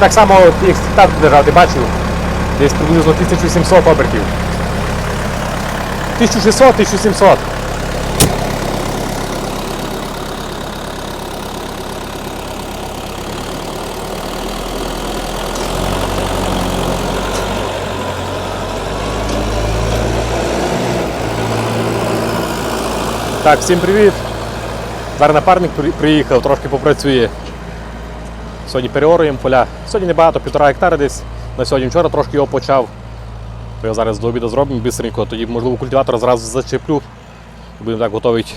Так само як там держав, ти бачив? Десь приблизно 1700 обертів. 1600-1700. Так, всім привіт. Зараз напарник приїхав, трошки попрацює. Сьогодні переоруємо поля. Сьогодні небагато, півтора гектара десь. На сьогодні вчора трошки його почав. То я зараз до обіду зробимо бистренько, тоді, можливо, культиватор зразу зачеплю. Будемо так готовити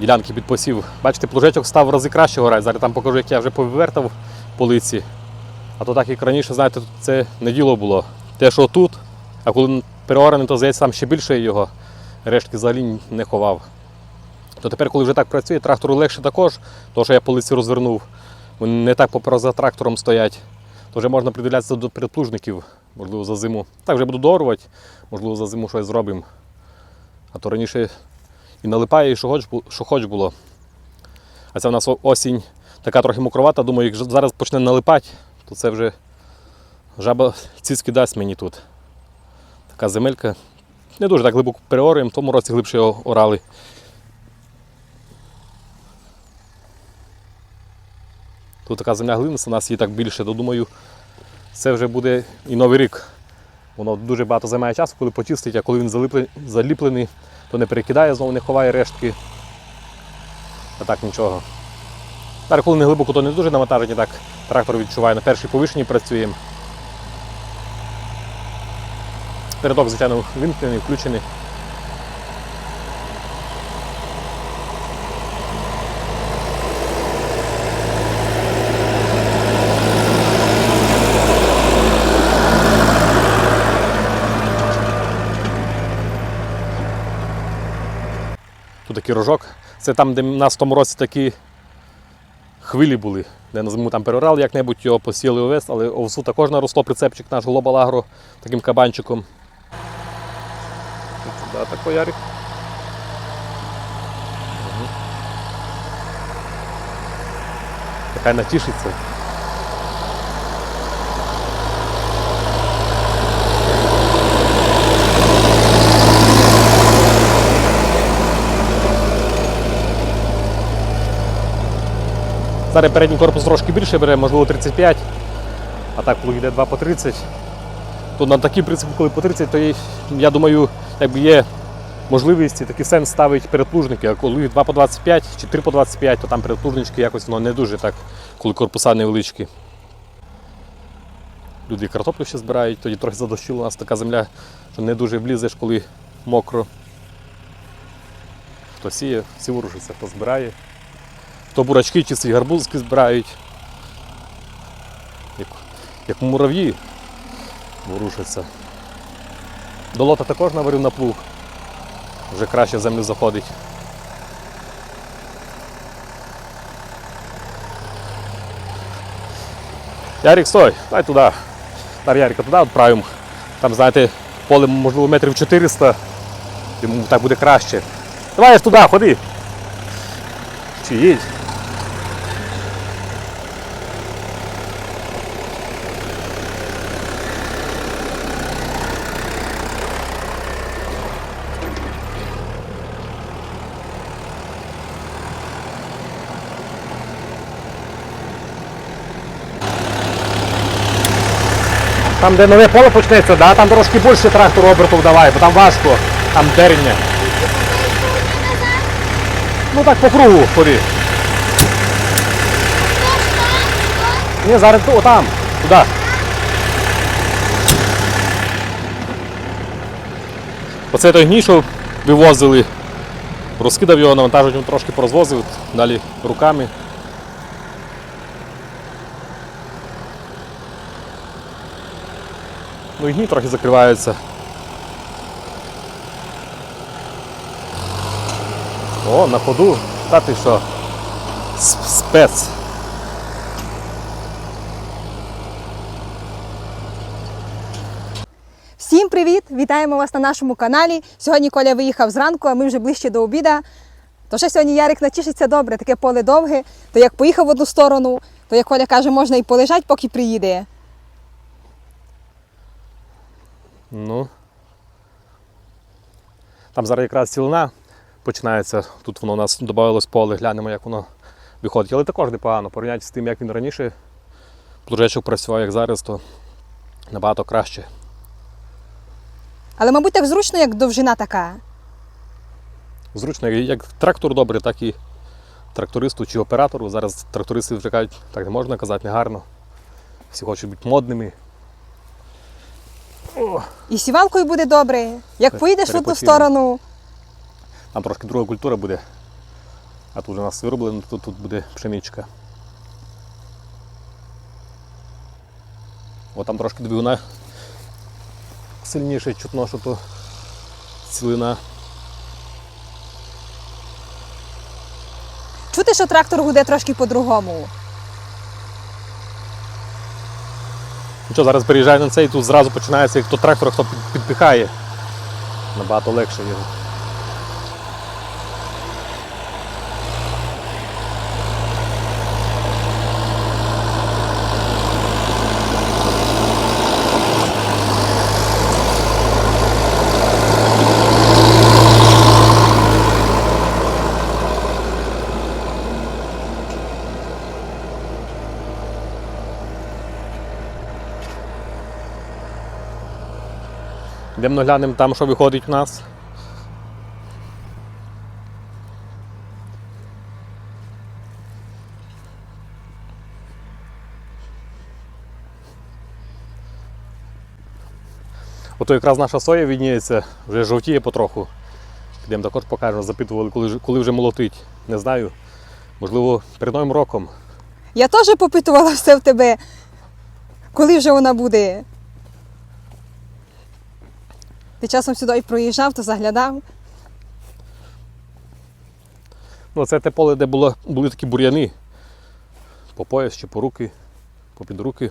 ділянки під посів. Бачите, плужечок став в рази краще горать. Зараз там покажу, як я вже повивертав полиці. А то так як раніше, знаєте, це не діло було. Те, що тут, а коли переорений, то здається, там ще більше його. Рештки взагалі не ховав. То тепер, коли вже так працює, трактору легше також, тому що я полиці розвернув. Вони не так поперед за трактором стоять. То вже можна приділятися до передплужників, можливо, за зиму. Так вже буду доорувати, можливо, за зиму щось зробимо. А то раніше і налипає, і що хоч було. А це в нас осінь така трохи мокровата, думаю, як зараз почне налипати, то це вже жаба ціцьки дасть мені тут. Така земелька. Не дуже так глибоко переорюємо, в тому році глибше його орали. Тут така земля глиниста, у нас її так більше, то думаю, це вже буде і новий рік. Воно дуже багато займає часу, коли почистить, а коли він заліплений, то не перекидає, знову не ховає рештки. А так нічого. Зараз, коли не глибоко, то не дуже навантажені, так трактор відчуває. На першій повишенні працюємо. Передок, звичайно, вимкнений, включений. Тут. Це там, де в нас в тому році такі хвилі були, де на зиму там перерали як-небудь його посіяли овес, але овсу також наросло прицепчик наш Global Agro таким кабанчиком. Да, такой ярик. Угу. Така натішиться. Зараз передній корпус трошки більше бере, можливо 35, а так коли йде 2 по 30. То на такий принцип, коли по 30, то я думаю, якби є можливість і такий сенс ставить передплужники, а коли 2 по 25 чи 3 по 25, то там передплужнички якось воно не дуже так, коли корпуса невеличкі. Люди картоплю ще збирають, тоді трохи задощила у нас така земля, що не дуже влізеш, коли мокро. Хто сіє, всі ворушиться, хто збирає. Хто бурачки чи свої гарбузки збирають. Як, як мурав'ї ворушаться. Долота також наварив на плуг. Вже краще землю заходить. Ярик, стой, дай туди. Дар Ярика туди відправимо. Там, знаєте, поле можливо метрів 400. Йому так буде краще. Давай ж туди, ходи. Чи їдь? Там, де нове поле почнеться, да? там трошки більше трактор обертів давай, бо там важко, там деревня. Ну так по кругу ходи. Ні, зараз ту- отам, туди. Оце той гній, що вивозили. Розкидав його, навантажував, трошки порозвозив, далі руками. Ну і гній трохи закриваються. О, на ходу. Та ти що? Спец. Всім привіт! Вітаємо вас на нашому каналі. Сьогодні Коля виїхав зранку, а ми вже ближче до обіда. То ще сьогодні Ярик натішиться добре, таке поле довге. То як поїхав в одну сторону, То як Коля каже, можна і полежати, поки приїде. Ну. Там зараз якраз цілина починається. Тут воно у нас додавалось поле, глянемо, як воно виходить. Але також непогано. Порівняти з тим, як він раніше плужечок працював, як зараз, то набагато краще. Але, мабуть, так зручно, як довжина така. Зручно, як трактор добрий, так і трактористу чи оператору. Зараз трактористи вже кажуть, так не можна казати, не гарно. Всі хочуть бути модними. І сівалкою буде добре. Як поїдеш в перепочинемо. сторону, Там трошки друга культура буде. А тут вже у нас вироблено, тут, тут буде пшеничка. О, там трошки двигуна сильніше чутно, що то цілина. чути, що трактор гуде трошки по-другому. Ну що, зараз переїжджаю на цей тут зразу починається, хто трактор хто під- підпихає. Набагато легше його. Йдемо глянемо там, що виходить у нас. Ото якраз наша соя відніється, вже жовтіє потроху. Підемо також покажемо, запитували, коли, коли вже молотить. Не знаю. Можливо, перед новим роком. Я теж попитувала все в тебе, коли вже вона буде. Ти часом сюди і проїжджав, то заглядав. Ну, це те поле, де було, були такі бур'яни. По пояс чи по руки, по під руки.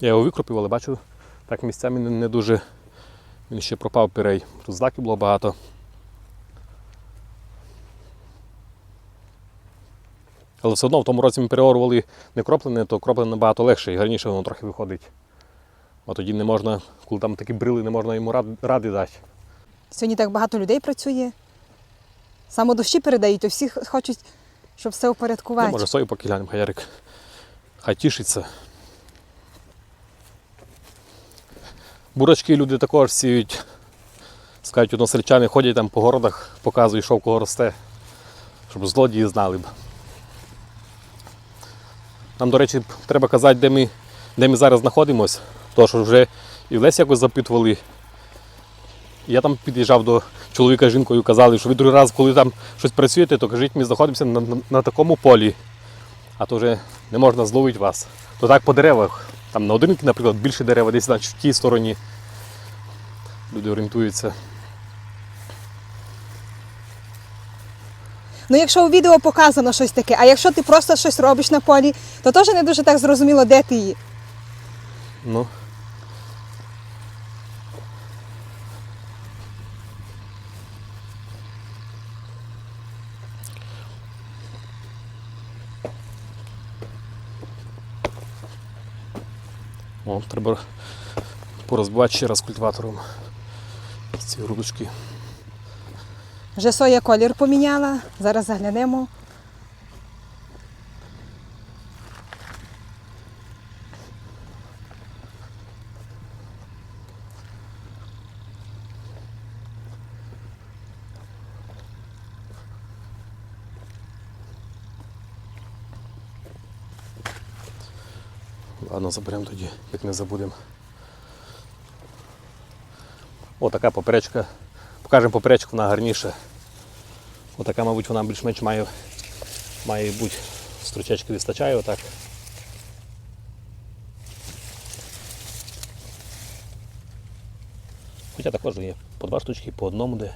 Я його викропив, але бачу, так місцями не дуже. Він ще пропав пірей. Тут злаків було багато. Але все одно в тому році ми переорували не кроплене, то кроплене набагато легше і гарніше воно трохи виходить. А тоді не можна, коли там такі брили, не можна йому ради дати. Сьогодні так багато людей працює. Саме дощі передають, то всі хочуть, щоб все Ну, може сою поки глянемо, хай Ярик. Хай тішиться. Бурочки люди також сіють. Скажуть, односельчани ходять там по городах, показують, що в кого росте, щоб злодії знали б. Нам, до речі, треба казати, де ми, де ми зараз знаходимося. Тому що вже і в Лесі якось запитували. Я там під'їжджав до чоловіка з жінкою, казали, що ви другий раз, коли там щось працюєте, то кажіть, ми знаходимося на, на, на такому полі, а то вже не можна зловити вас. То так по деревах. Там на одинки, наприклад, більше дерева, десь в тій стороні люди орієнтуються. Ну, якщо у відео показано щось таке, а якщо ти просто щось робиш на полі, то теж не дуже так зрозуміло, де ти є. Ну. О, треба порозбивати ще раз культиватором ці грудочки. Вже соя колір поміняла. Зараз заглянемо. Ладно, заберемо тоді, як не забудемо. О, така поперечка. Покажемо поперечку, вона гарніша. Отака, мабуть, вона більш-менш має, має бути. Стручечки вистачає отак. Хоча також є по два штучки, по одному де.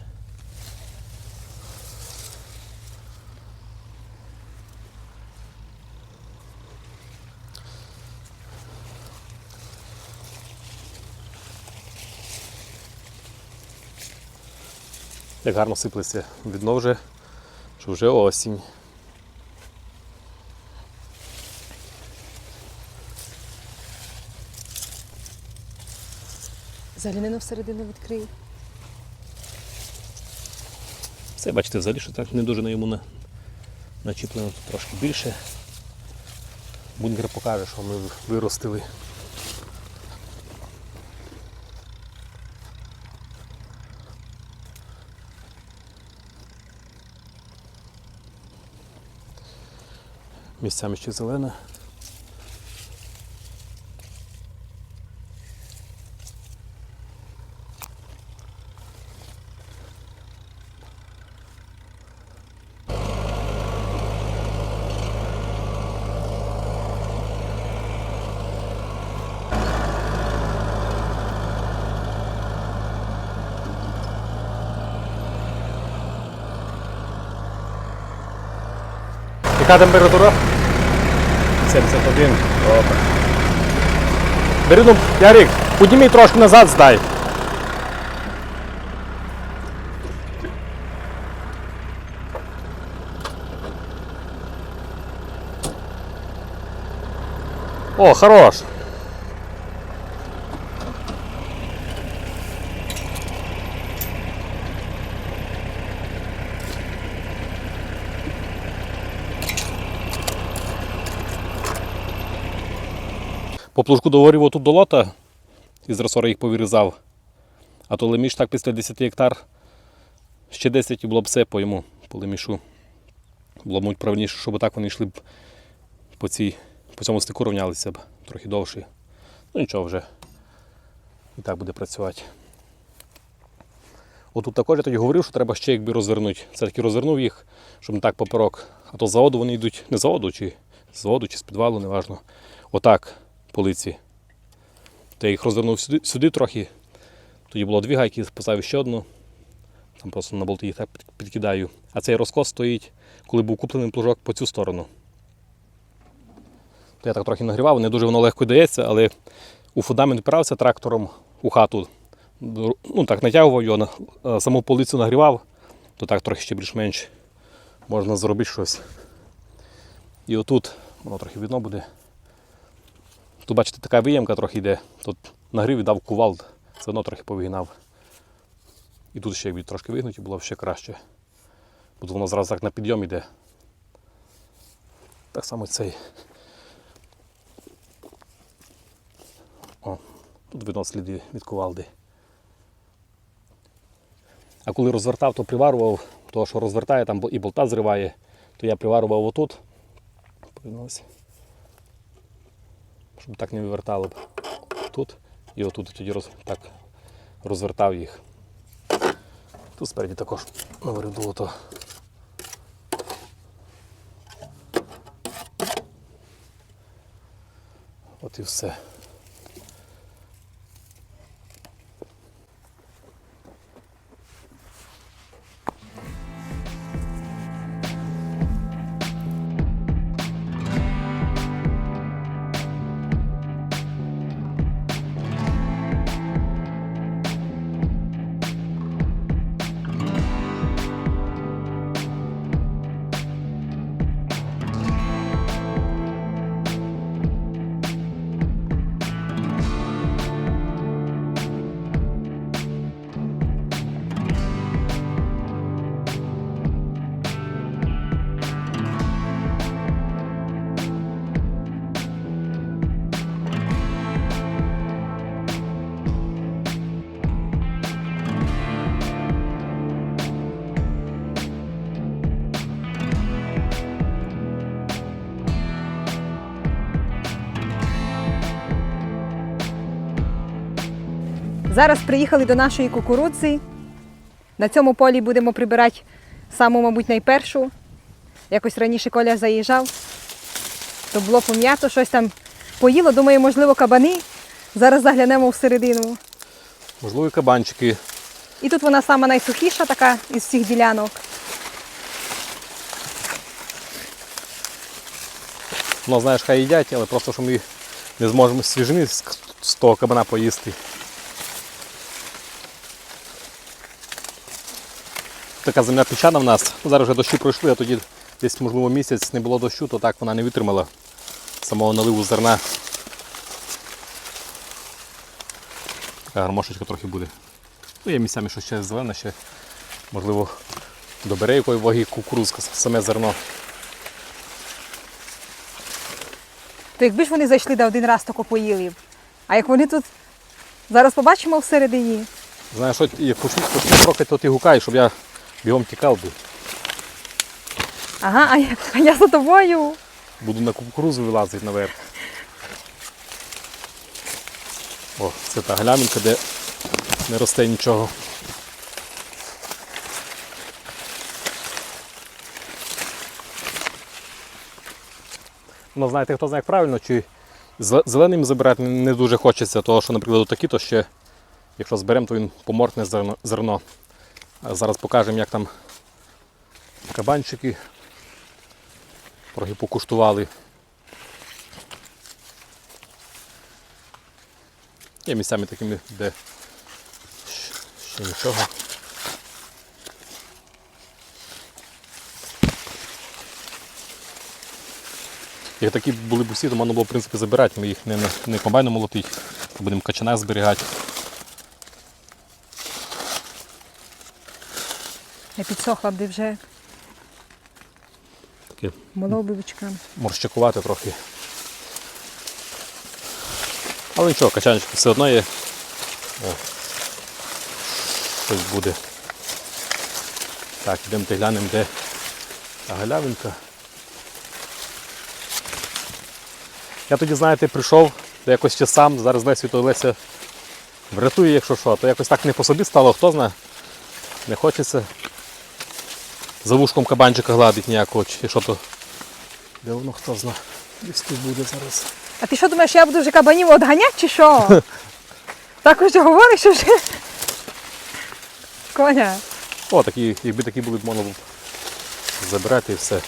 Як гарно сиплеться. Видно вже що вже осінь. Залінину всередину відкрию. Все, бачите, взагалі, що так не дуже на йому на, начіплено тут трошки більше. Бункер покаже, що ми виростили. Місцями ще зелена. Яка температура? 71. Добре. Бери, ну, Ярик, подними трошки назад здай. О, хорош. По плужку договорів отут до лота із ресора їх повирізав. А то леміш так після 10 гектар ще 10 було б все по йому, по лемішу. Було мабуть, правильніше, щоб так вони йшли б по, цій, по цьому стику рівнялися б трохи довше. Ну нічого вже. І так буде працювати. Отут також я тоді говорив, що треба ще якби розвернути. Це таки розвернув їх, щоб не так поперок. А то з заводу вони йдуть не з заводу, чи з заводу, чи з підвалу, неважно. Отак полиці. То я їх розвернув сюди, сюди трохи. Тоді було дві гайки, поставив ще одну. Там просто на болти їх так підкидаю. А цей розкос стоїть, коли був куплений плужок по цю сторону. То я так трохи нагрівав, не дуже воно легко дається, але у фундамент впирався трактором у хату. Ну так, натягував його, е, саму полицю нагрівав, то так трохи ще більш-менш можна зробити щось. І отут воно трохи видно буде. Тут, бачите, така виємка трохи йде. Тут нагрів і дав кувалд, все одно трохи повигнав. І тут ще якби трошки вигнуті, було б ще краще. Бо воно зразу так на підйом йде. Так само цей. О, тут видно сліди від кувалди. А коли розвертав, то приварував, того що розвертає там і болта зриває, то я приварував отут. Повернулося щоб так не вивертало б тут і отут тоді роз, так розвертав їх. Тут спереді також наварив долото. От і все. Зараз приїхали до нашої кукурудзи. На цьому полі будемо прибирати саму, мабуть, найпершу. Якось раніше Коля заїжджав, то було пом'ято, щось там поїло. Думаю, можливо, кабани. Зараз заглянемо всередину. Можливо, і кабанчики. І тут вона сама найсухіша така із всіх ділянок. Ну, знаєш, хай їдять, але просто що ми не зможемо свіжини з, з того кабана поїсти. Така земля піщана в нас. Зараз вже дощі пройшли, а тоді десь, можливо, місяць не було дощу, то так вона не витримала самого наливу зерна. Така гармошечка трохи буде. Ну, є місцями, що ще зелене, ще можливо добере якої ваги кукурузка, саме зерно. То якби ж вони зайшли да один раз тако поїли. б. А як вони тут зараз побачимо всередині. Знаєш, що як почнуть трохи, то ти гукаєш, щоб я бігом тікав би. Ага, а я, а я за тобою. Буду на кукурузу вилазити наверх. О, це та глямінка, де не росте нічого. Ну, знаєте, хто знає як правильно, чи зеленим забирати не дуже хочеться, того що, наприклад, такі, то ще, якщо зберемо, то він поморкне зерно. Зараз покажемо, як там кабанчики трохи покуштували. Є місцями такими, де ще нічого. Як такі були б усі, то можна було в принципі забирати, ми їх не, на- не комбайном молотити, а будемо качана зберігати. Я підсохла б де вже Таке бичкам. морщакувати трохи. Але нічого, качанчики все одно є. О, щось буде. Так, йдемо глянемо, де та галявинка. Я тоді, знаєте, прийшов, то якось ще сам, зараз Лесі, то Леся врятує, якщо що, то якось так не по собі стало, хто знає. Не хочеться за вушком кабанчика гладить ніякого, чи що то. Де воно хто зна. Десь тут буде зараз. А ти що думаєш, я буду вже кабанів одганяти чи що? так уже говориш що вже. Коня. О, такі, якби такі були б можна було б забирати і все.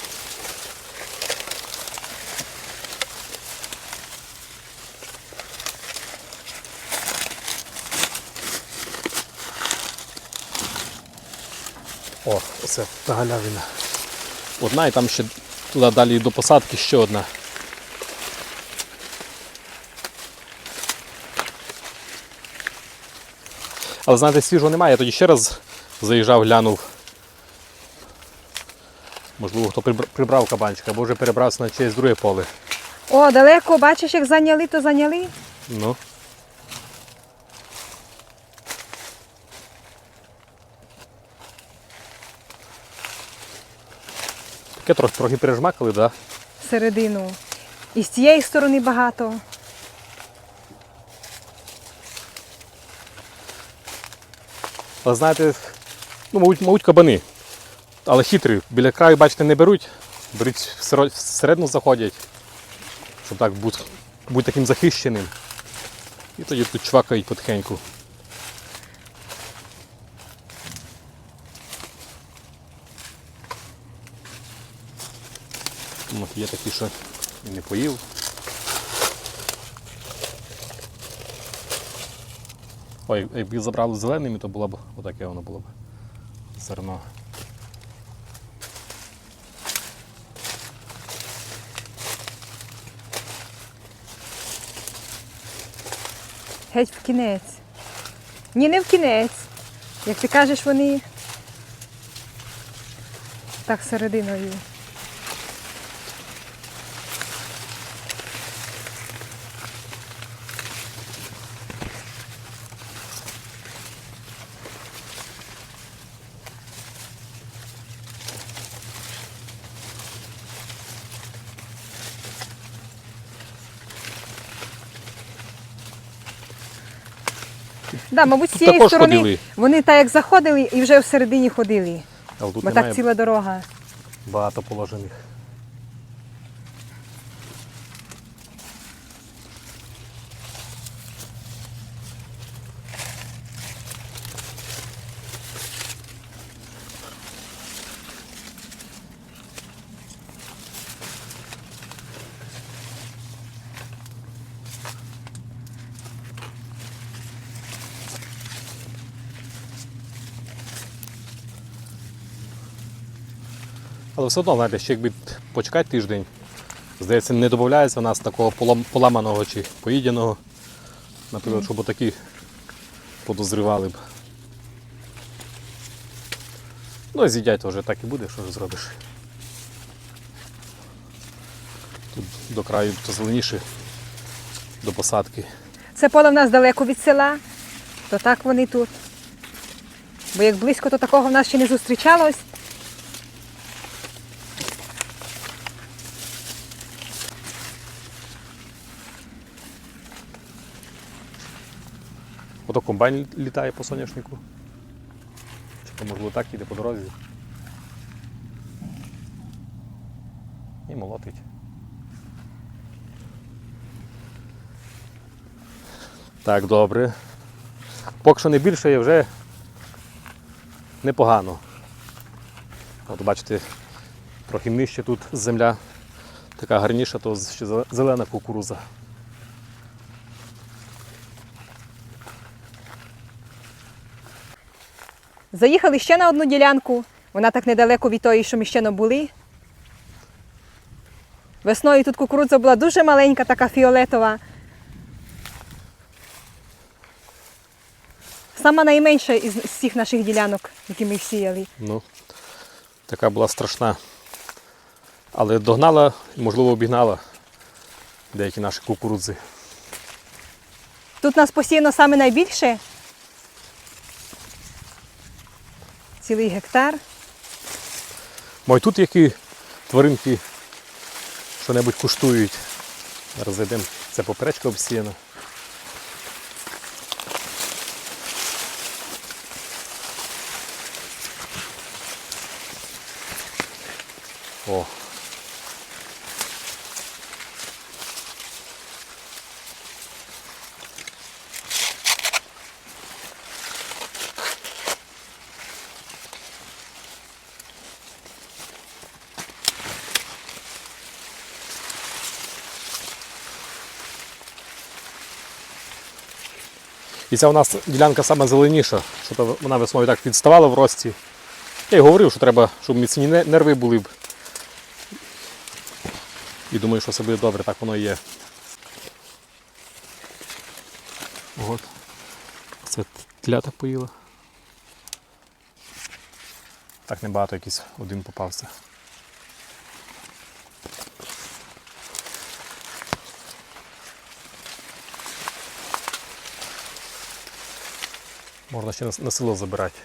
О, оце та галявина. Одна і там ще туди далі до посадки ще одна. Але знаєте, свіжого немає. Я тоді ще раз заїжджав, глянув. Можливо, хто прибрав кабанчика, або вже перебрався на чиєсь друге поле. О, далеко, бачиш, як зайняли, то зайняли. Ну. Таке трохи, трохи пережмакали, так? Да? Середину. І з цієї сторони багато. Але знаєте, ну, мабуть, мабуть, кабани. Але хитрі. Біля краю, бачите, не беруть. Беруть всередину заходять. Щоб так бути, бути таким захищеним. І тоді тут чвакають потихеньку. Є такі, що і не поїв. Ой, якби забрали зеленими, то було б отаке воно було б зерно. Геть в кінець. Ні, не в кінець. Як ти кажеш, вони так серединою. Да, мабуть, з Тут цієї також сторони ходили. вони так як заходили і вже всередині ходили. Але тут Бо немає так ціла дорога. багато положених. Але все одно, знаєте, ще якби почекати тиждень, здається, не додається в нас такого поламаного чи поїденого. Наприклад, щоб отакі подозрівали б. Ну, і з'їдять вже так і буде, що ж зробиш. Тут до краю то зеленіше, до посадки. Це поле в нас далеко від села, то так вони тут. Бо як близько, то такого в нас ще не зустрічалось. Ото комбайн літає по соняшнику. Чи то можливо так їде по дорозі. І молотить. Так, добре. Поки що не більше є вже непогано. От бачите, трохи нижче тут земля така гарніша, то ще зелена кукуруза. Заїхали ще на одну ділянку. Вона так недалеко від тої, що ми ще не були. Весною тут кукурудза була дуже маленька, така фіолетова. Сама найменша із всіх наших ділянок, які ми всіяли. Ну, така була страшна. Але догнала, і, можливо, обігнала деякі наші кукурудзи. Тут нас посіяно саме найбільше. Цілий гектар. Мой тут які тваринки що-небудь куштують. Зараз зайдемо. Це поперечка обсіяна. О. І ця у нас ділянка саме зеленіша, що вона весною так відставала в рості. Я й говорив, що треба, щоб міцні нерви були б. І думаю, що все буде добре, так воно і є. От. Це тлята поїла. Так небагато якийсь один попався. Можна ще на, село забирати.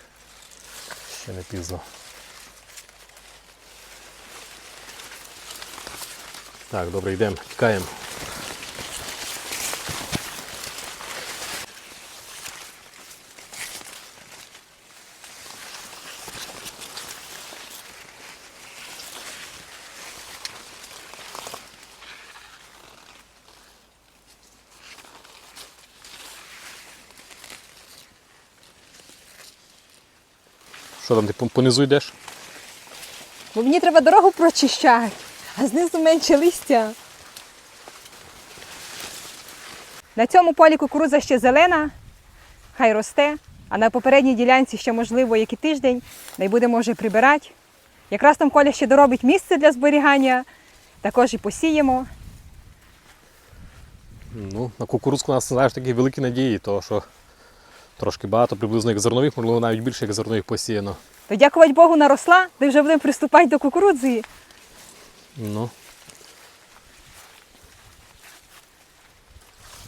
Ще не пізно. Так, добре, йдемо, тікаємо. Що там, ти понизу йдеш? Бо мені треба дорогу прочищати, а знизу менше листя. На цьому полі кукурудза ще зелена, хай росте, а на попередній ділянці ще, можливо, як і тиждень, не будемо вже прибирати. Якраз там Коля ще доробить місце для зберігання, також і посіємо. Ну, на кукурудзку у нас, знаєш, такі великі надії, тому що трошки багато, приблизно як зернових, можливо, навіть більше як зернових посіяно. То дякувати Богу наросла, де вже будемо приступати до кукурудзи. Ну,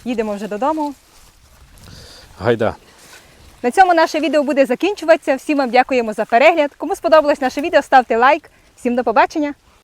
Їдемо вже додому. гайда. На цьому наше відео буде закінчуватися. Всім вам дякуємо за перегляд. Кому сподобалось наше відео, ставте лайк. Всім до побачення!